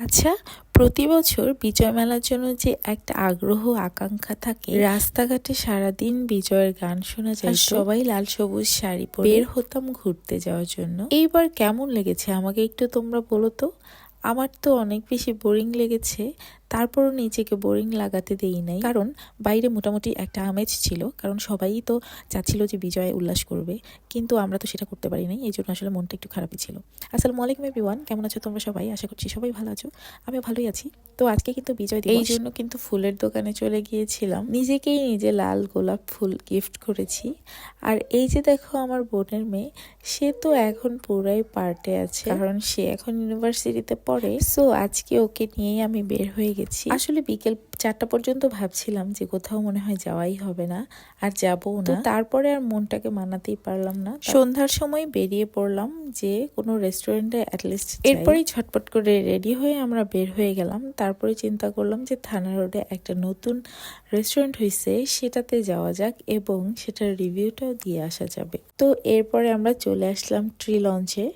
আচ্ছা প্রতি বছর বিজয় মেলার জন্য যে একটা আগ্রহ আকাঙ্ক্ষা থাকে রাস্তাঘাটে সারাদিন বিজয়ের গান শোনা যায় সবাই লাল সবুজ শাড়ি পরে বের হতাম ঘুরতে যাওয়ার জন্য। এইবার কেমন লেগেছে? আমাকে একটু তোমরা বলো তো। আমার তো অনেক বেশি বোরিং লেগেছে। তারপরও নিজেকে বোরিং লাগাতে দেই নাই। কারণ বাইরে মোটামুটি একটা আমেজ ছিল কারণ সবাই তো চাচ্ছিল যে বিজয় উল্লাস করবে কিন্তু আমরা তো সেটা করতে পারি নাই এই জন্য আসলে মনটা একটু খারাপই ছিল। আসসালামু আলাইকুম এভরিওয়ান কেমন আছো তোমরা সবাই? আশা করছি সবাই ভালো আছো আমি ভালোই আছি। তো আজকে কিন্তু বিজয় এই জন্য কিন্তু ফুলের দোকানে চলে গিয়েছিলাম। নিজেকেই নিজে লাল গোলাপ ফুল গিফট করেছি। আর এই যে দেখো আমার বোনের মেয়ে সে তো এখন পুরাই পার্টে আছে। কারণ সে এখন ইউনিভার্সিটিতে পড়ে। সো আজকে ওকে নিয়েই আমি বের হয়ে গেছি। আসলে বিকেল চারটা পর্যন্ত ভাবছিলাম যে কোথাও মনে হয় যাওয়াই হবে না আর যাবও না। তারপরে আর মনটাকে মানাতেই পারলাম না। সন্ধ্যার সময় বেরিয়ে পড়লাম যে কোনো রেস্টুরেন্টে অ্যাটলিস্ট এরপরেই ছটপট করে রেডি হয়ে আমরা বের হয়ে গেলাম। তারপরে চিন্তা করলাম যে থানা রোডে একটা নতুন রেস্টুরেন্ট হয়েছে সেটাতে যাওয়া যাক এবং সেটার রিভিউটাও দিয়ে আসা যাবে। তো এরপরে আমরা চলে আসলাম ট্রি লঞ্চে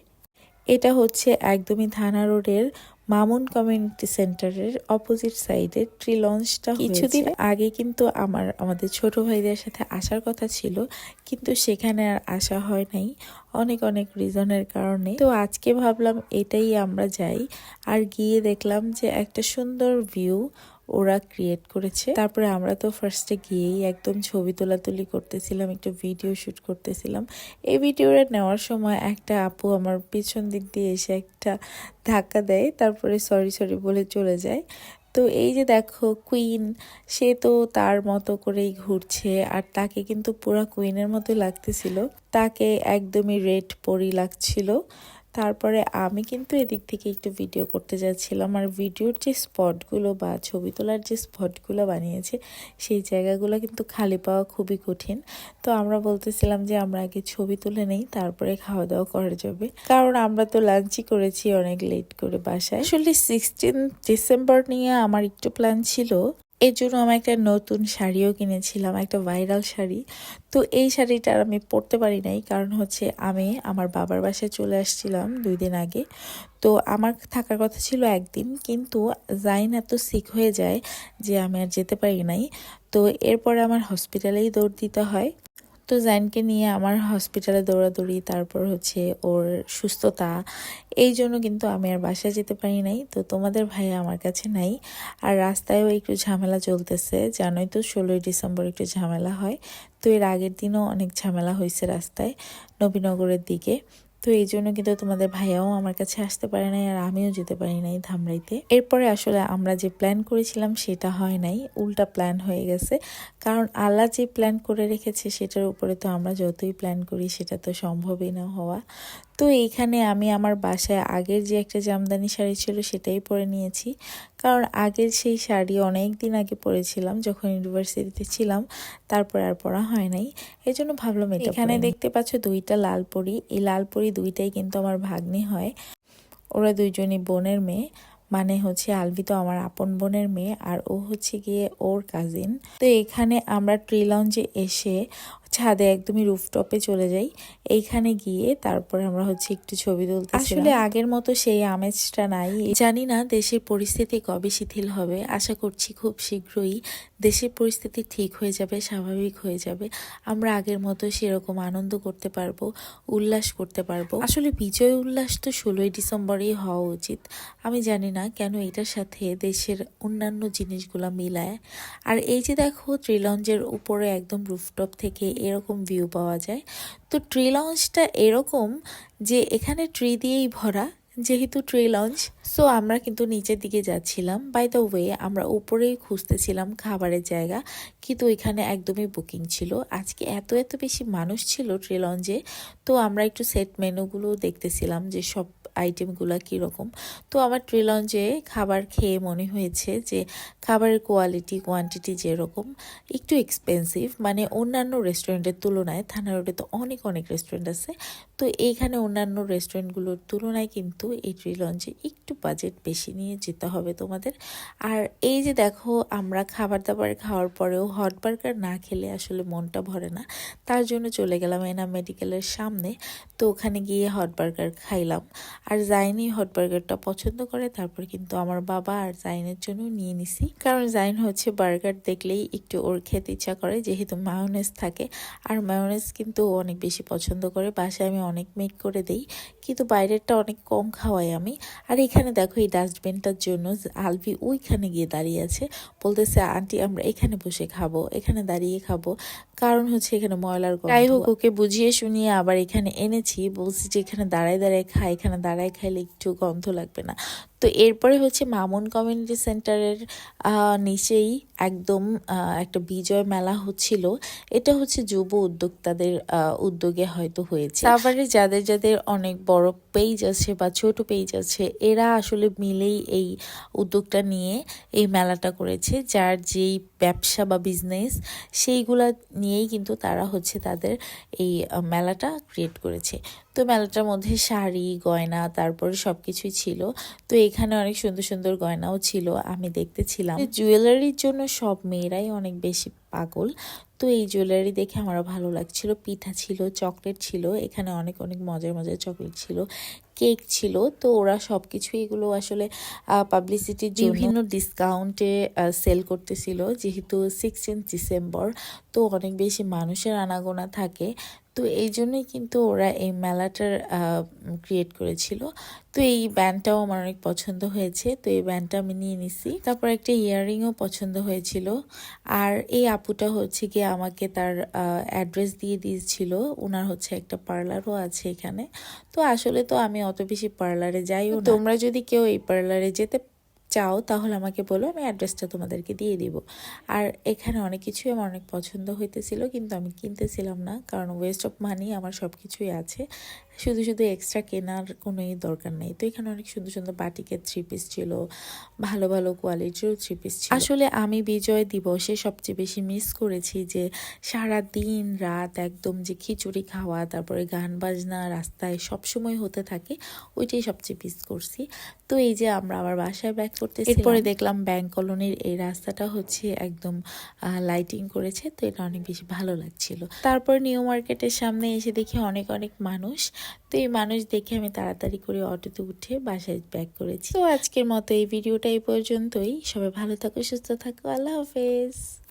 এটা হচ্ছে একদমই থানা রোডের মামুন কমিউনিটি সেন্টারের অপোজিট সাইডে ট্রি লঞ্চটা কিছুদিন আগে কিন্তু আমার আমাদের ছোট ভাইদের সাথে আসার কথা ছিল কিন্তু সেখানে আর আসা হয় নাই। অনেক অনেক রিজনের কারণে। তো আজকে ভাবলাম এটাই আমরা যাই। আর গিয়ে দেখলাম যে একটা সুন্দর ভিউ ওরা ক্রিয়েট করেছে। তারপরে আমরা তো ফার্স্টে গিয়েই একদম ছবি তোলাতুলি করতেছিলাম, একটু ভিডিও শুট করতেছিলাম। এই ভিডিওটা নেওয়ার সময় একটা আপু আমার পিছন দিক দিয়ে এসে একটা ধাক্কা দেয়, তারপরে সরি সরি বলে চলে যায়। তো এই যে দেখো কুইন সে তো তার মতো করেই ঘুরছে, আর তাকে কিন্তু পুরো কুইনের মতো লাগতেছিল। তাকে একদমই রেড পরি লাগছিল। তারপরে আমি কিন্তু এদিক থেকে একটু ভিডিও করতে যাচ্ছিলাম। আর ভিডিওর যে স্পটগুলো বা ছবি তোলার যে স্পটগুলো বানিয়েছে, সেই জায়গাগুলো কিন্তু খালি পাওয়া খুবই কঠিন। তো আমরা বলতেছিলাম যে আমরা আগে ছবি তুলে নেই, তারপরে খাওয়া দাওয়া করা যাবে। কারণ আমরা তো লাঞ্চই করেছি অনেক লেট করে বাসায়। আসলে সিক্সটিন ডিসেম্বর নিয়ে আমার একটু প্ল্যান ছিল। এর জন্য আমি একটা নতুন শাড়িও কিনেছিলাম, একটা ভাইরাল শাড়ি। তো এই শাড়িটা আমি পরতে পারি নাই, কারণ হচ্ছে আমি আমার বাবার বাসায় চলে আসছিলাম দুই দিন আগে। তো আমার থাকার কথা ছিল একদিন, কিন্তু জাইন এত সিক হয়ে যায় যে আমি আর যেতে পারি নাই। তো এরপরে আমার হসপিটালেই দৌড় দিতে হয়। তো জাইনকে নিয়ে আমার হসপিটালে দৌড়াদৌড়ি, তারপর হচ্ছে ওর সুস্থতা, এই জন্য কিন্তু আমি আর বাসায় যেতে পারি নাই। তো তোমাদের ভাই আমার কাছে নাই। আর রাস্তায়ও একটু ঝামেলা চলতেছে, জানোই তো ষোলোই ডিসেম্বর একটু ঝামেলা হয়। তো এর আগের দিনও অনেক ঝামেলা হয়েছে রাস্তায়, নবীনগরের দিকে। তো এই জন্য কিন্তু তোমাদের ভাইয়াও আমার কাছে আসতে পারে নাই আর আমিও যেতে পারি নাই ধামরাইতে। এরপরে আসলে আমরা যে প্ল্যান করেছিলাম সেটা হয় নাই, উল্টা প্ল্যান হয়ে গেছে। কারণ আল্লাহ যে প্ল্যান করে রেখেছে সেটার উপরে তো আমরা যতই প্ল্যান করি সেটা তো সম্ভবই না হওয়া। তো এইখানে আমি আমার বাসায় আগের যে একটা জামদানি শাড়ি ছিল সেটাই পরে নিয়েছি। কারণ আগের সেই শাড়ি অনেক দিন আগে পরেছিলাম যখন ইউনিভার্সিটিতে ছিলাম তারপর আর পরা হয় নাই। এই জন্য ভাবলাম এখানে দেখতে পাচ্ছ দুইটা লাল পরি। এই লাল পরি দুইটাই কিন্তু আমার ভাগ্নি হয়। ওরা দুইজনই বোনের মেয়ে। মানে হচ্ছে আলভি তো আমার আপন বোনের মেয়ে আর ও হচ্ছে গিয়ে ওর কাজিন তো এখানে আমরা ট্রি লঞ্চে এসে ছাদে একদমই রুফটপে চলে যাই। এইখানে গিয়ে তারপরে আমরা হচ্ছে একটু ছবি তুলতে আসলে আগের মতো সেই আমেজটা নাই। জানি না দেশের পরিস্থিতি কবে শিথিল হবে। আশা করছি খুব শীঘ্রই দেশের পরিস্থিতি ঠিক হয়ে যাবে, স্বাভাবিক হয়ে যাবে। আমরা আগের মতো সেরকম আনন্দ করতে পারব, উল্লাস করতে পারব। আসলে বিজয় উল্লাস তো ষোলোই ডিসেম্বরেই হওয়া উচিত। আমি জানি না কেন এটার সাথে দেশের অন্যান্য জিনিসগুলো মিলায়। আর এই যে দেখো ত্রিলঞ্জের উপরে একদম রুফটপ থেকে এরকম ভিউ পাওয়া যায়। তো ট্রি লঞ্চটা এরকম যে এখানে ট্রি দিয়েই ভরা, যেহেতু ট্রি লঞ্চ সো আমরা কিন্তু নিচের দিকে যাচ্ছিলাম। বাই দ্য ওয়ে আমরা উপরেই খুঁজতেছিলাম খাবারের জায়গা, কিন্তু এখানে একদমই বুকিং ছিল। আজকে এত এত বেশি মানুষ ছিল ট্রি লঞ্চে তো আমরা একটু সেট মেনুগুলো দেখতেছিলাম যে সব আইটেমগুলো কীরকম? তো আমার ট্রিলঞ্জে খাবার খেয়ে মনে হয়েছে যে খাবারের কোয়ালিটি কোয়ান্টিটি যেরকম, একটু এক্সপেন্সিভ মানে অন্যান্য রেস্টুরেন্টের তুলনায় থানা রোডে তো অনেক অনেক রেস্টুরেন্ট আছে। তো এইখানে অন্যান্য রেস্টুরেন্টগুলোর তুলনায় কিন্তু এই ট্রি লঞ্চে একটু বাজেট বেশি নিয়ে যেতে হবে তোমাদের। আর এই যে দেখো, আমরা খাবার দাবার খাওয়ার পরেও হট বার্গার না খেলে আসলে মনটা ভরে না। তার জন্য চলে গেলাম এনা মেডিকেলের সামনে। তো ওখানে গিয়ে হট বার্গার খাইলাম। আর জাইনি হট বার্গারটা পছন্দ করে, তারপর কিন্তু আমার বাবা আর জাইনের জন্য নিয়ে নিছি। কারণ জাইন হচ্ছে বার্গার দেখলেই একটু ওর খেতে ইচ্ছা করে, যেহেতু মায়োনেজ থাকে। আর মায়োনেজ কিন্তু অনেক বেশি পছন্দ করে। বাসায় আমি অনেক মেক করে দেই, কিন্তু বাইরেরটা অনেক কম খাওয়াই আমি। আর এখানে দেখো এই ডাস্টবিনটার জন্য আলভি ওইখানে গিয়ে দাঁড়িয়ে আছে। বলতেছে, আন্টি, আমরা এখানে বসে খাব, এখানে দাঁড়িয়ে খাব। কারণ হচ্ছে এখানে ময়লার যাই হোক, ওকে বুঝিয়ে শুনিয়ে আবার এখানে এনেছি। বলছি যে, এখানে দাঁড়ায় দাঁড়ায় খাই এখানে দাঁড়ায় খাইলে একটু গন্ধ লাগবে না। তো এরপরে হচ্ছে মামুন কমিউনিটি সেন্টারের নিচেই একদম একটা বিজয় মেলা হচ্ছিল। এটা হচ্ছে যুব উদ্যোক্তাদের উদ্যোগে হয়তো হয়েছে। তারপরে যাদের যাদের অনেক বড় পেজ আছে বা ছোট পেজ আছে, এরা আসলে মিলেই এই উদ্যোগটা নিয়ে এই মেলাটা করেছে। যার যেই ব্যবসা বা বিজনেস সেইগুলা নিয়েই কিন্তু তারা হচ্ছে তাদের এই মেলাটা ক্রিয়েট করেছে। তো মেলাটার মধ্যে শাড়ি গয়না তারপরে সব কিছুই ছিল। তো এখানে অনেক সুন্দর সুন্দর গয়নাও ছিল আমি দেখতেছিলাম। জুয়েলারির জন্য সব মেয়েরাই অনেক বেশি পাগল। তো এই জুয়েলারি দেখে আমারও ভালো লাগছিল। পিঠা ছিল চকলেট ছিল এখানে অনেক অনেক মজার মজার চকলেট ছিল কেক ছিল। তো ওরা সব কিছু এগুলো আসলে পাবলিসিটির বিভিন্ন ডিসকাউন্টে সেল করতেছিল। যেহেতু সিক্সটিন ডিসেম্বর তো অনেক বেশি মানুষের আনাগোনা থাকে। তো এই জন্যই কিন্তু ওরা এই মেলাটার ক্রিয়েট করেছিল। তো এই ব্যান্ডটাও আমার অনেক পছন্দ হয়েছে তো এই ব্যান্ডটা আমি নিয়ে নিছি। তারপর একটা ইয়াররিংও পছন্দ হয়েছিল। আর এই আপুটা হচ্ছে গিয়ে আমাকে তার অ্যাড্রেস দিয়ে দিয়েছিল। ওনার হচ্ছে একটা পার্লারও আছে এখানে। তো আসলে তো আমি অত বেশি পার্লারে যাইও তোমরা যদি কেউ এই পার্লারে যেতে চাও তাহলে আমাকে বলো, আমি অ্যাড্রেসটা তোমাদেরকে দিয়ে দিব। আর এখানে অনেক কিছুই আমার অনেক পছন্দ হইতেছিল, কিন্তু আমি কিনতেছিলাম না, কারণ ওয়েস্ট অফ মানি আমার সব কিছুই আছে। শুধু শুধু এক্সট্রা কেনার কোনোই দরকার নেই। তো এখানে অনেক সুন্দর সুন্দর বাটিকের থ্রি পিস ছিল ভালো ভালো কোয়ালিটিরও থ্রি পিস ছিল। আসলে আমি বিজয় দিবসে সবচেয়ে বেশি মিস করেছি যে সারা দিন রাত একদম যে খিচুড়ি খাওয়া তারপরে গান বাজনা রাস্তায় সব সময় হতে থাকে ওইটাই সবচেয়ে মিস করছি। তো এই যে আমরা আবার বাসায় ব্যাক করতেছি এরপরে দেখলাম ব্যাংক কলোনির এই রাস্তাটা হচ্ছে একদম লাইটিং করেছে তো এটা অনেক বেশি ভালো লাগছিল। তারপর নিউ মার্কেটের সামনে এসে দেখি অনেক অনেক মানুষ তো এই মানুষ দেখে আমি তাড়াতাড়ি করে অটোতে উঠে বাসায় ব্যাক করেছি। তো আজকের মতো এই ভিডিওটা এই পর্যন্তই। সবাই ভালো থাকো, সুস্থ থাকো। আল্লাহ হাফেজ।